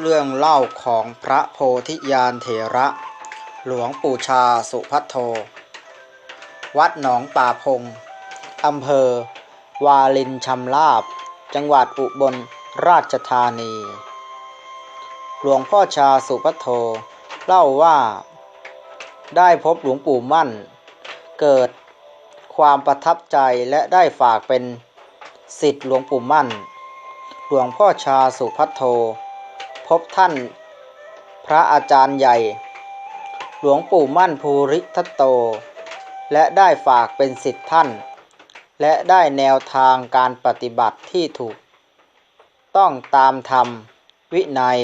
เรื่องเล่าของพระโพธิญาณเถระ หลวงปู่ชาสุพัทโท วัดหนองป่าพง อำเภอ วาลินชำลาบ จังหวัดอุบลราชธานี หลวงพ่อชาสุพัทโท เล่าว่า ได้พบหลวงปู่มั่น เกิดความประทับใจและได้ฝากเป็นสิทธิ์หลวงปู่มั่น หลวงพ่อชาสุพัทโท พบท่านพระอาจารย์ใหญ่ หลวงปู่มั่นภูริทัตโต และได้ฝากเป็นสิทธิ์ท่าน และได้แนวทางการปฏิบัติที่ถูก ต้องตามธรรมวินัย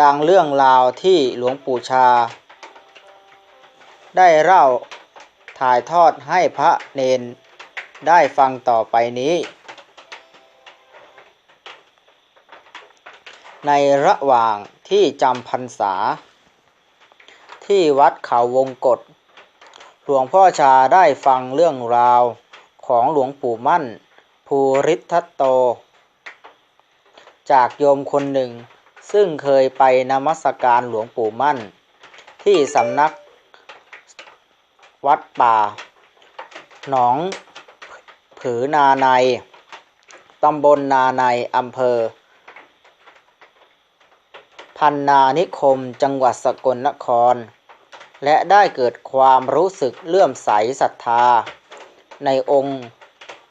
ดังเรื่องราวที่หลวงปู่ชา ได้เล่าถ่ายทอดให้พระเนนได้ฟังต่อไปนี้ ในระหว่างที่จำพรรษา ที่วัดเขาวงกฏหลวงพ่อชาได้ฟังเรื่องราวของหลวงปู่มั่น ภูริทัตโต จากโยมคนหนึ่ง ซึ่งเคยไปนมัสการหลวงปู่มั่น ที่สำนักวัดป่า หนอง ผือนาใน ตำบลนาในอำเภอ พันนานิคมจังหวัดสกลนคร และได้เกิดความรู้สึกเลื่อมใสศรัทธา ในองค์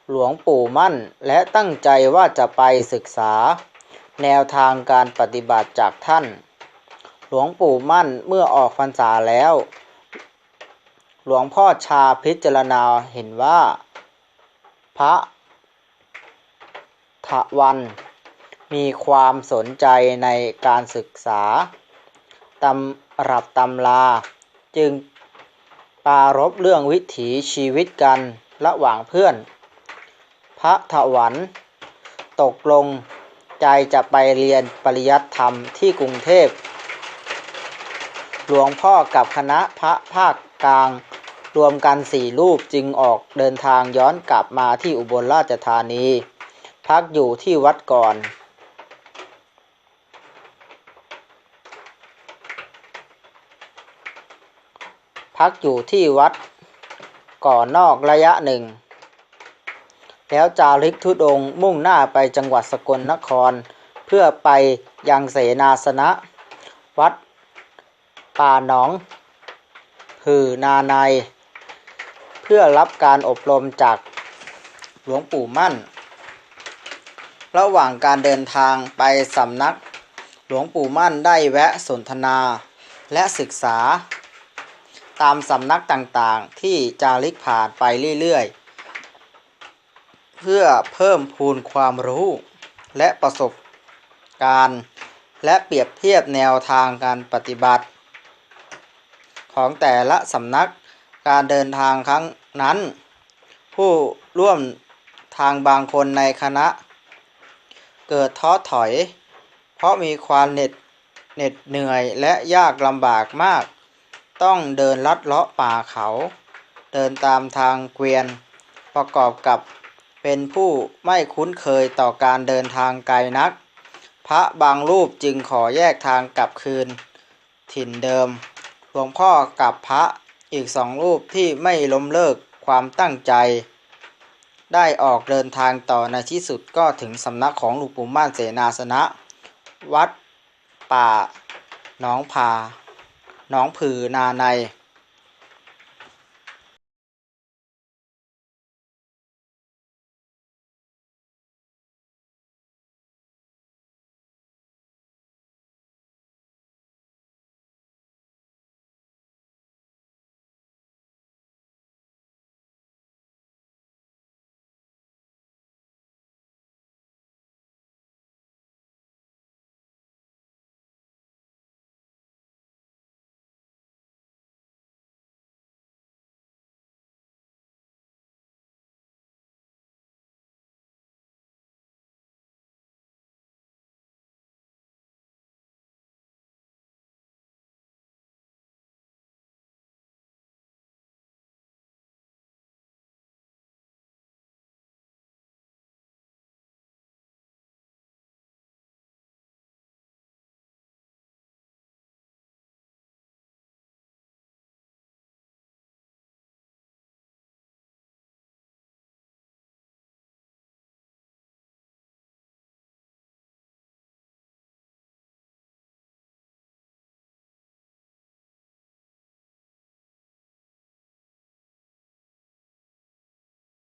หลวงปู่มั่น และตั้งใจว่าจะไปศึกษา แนวทางการปฏิบัติจากท่าน หลวงปู่มั่นเมื่อออกพรรษาแล้ว หลวงพ่อชาพิจารณาเห็นว่า พระทวัน มีความสนใจในการศึกษาตำรับตำลา จึงปรารบเรื่องวิถีชีวิตกันระหว่างเพื่อน พระถวันตกลงใจจะไปเรียนปริยัติธรรมที่กรุงเทพ หลวงพ่อกับคณะพระภาคกลางรวมกันสี่รูปจึงออกเดินทางย้อนกลับมาที่อุบลราชธานี พักอยู่ที่วัดก่อน พักอยู่ที่วัดก่อนนอกระยะหนึ่ง แล้วจาริกทุดงมุ่งหน้าไปจังหวัดสกลนคร เพื่อไปยังเสนาสนะ วัดป่าหนองผือนาใน เพื่อรับการอบรมจากหลวงปู่มั่น ระหว่างการเดินทางไปสำนัก หลวงปู่มั่นได้แวะสนทนาและศึกษา ตามสำนักต่างๆ ที่จาริกผ่านไปเรื่อยๆ เพื่อเพิ่มพูนความรู้ และประสบการณ์ และเปรียบเทียบแนวทางการปฏิบัติ ของแต่ละสำนักการเดินทางครั้งนั้น ผู้ร่วมทางบางคนในคณะ เกิดท้อถอย เพราะมีความเหน็ดเหน็ดเหนื่อยและยากลำบากมาก ต้องเดินลัดเลาะป่าเขา เดินตามทางเกวียน ประกอบกับเป็นผู้ไม่คุ้นเคยต่อการเดินทางไกลนัก พระบางรูปจึงขอแยกทางกลับคืน ถิ่นเดิม หลวงพ่อกับพระอีกสองรูปที่ไม่ล้มเลิกความตั้งใจ ได้ออกเดินทางต่อในที่สุดก็ถึงสำนักของหลวงปู่ม่านเสนาสนะ วัดป่าหนองผา หนองผือนาใน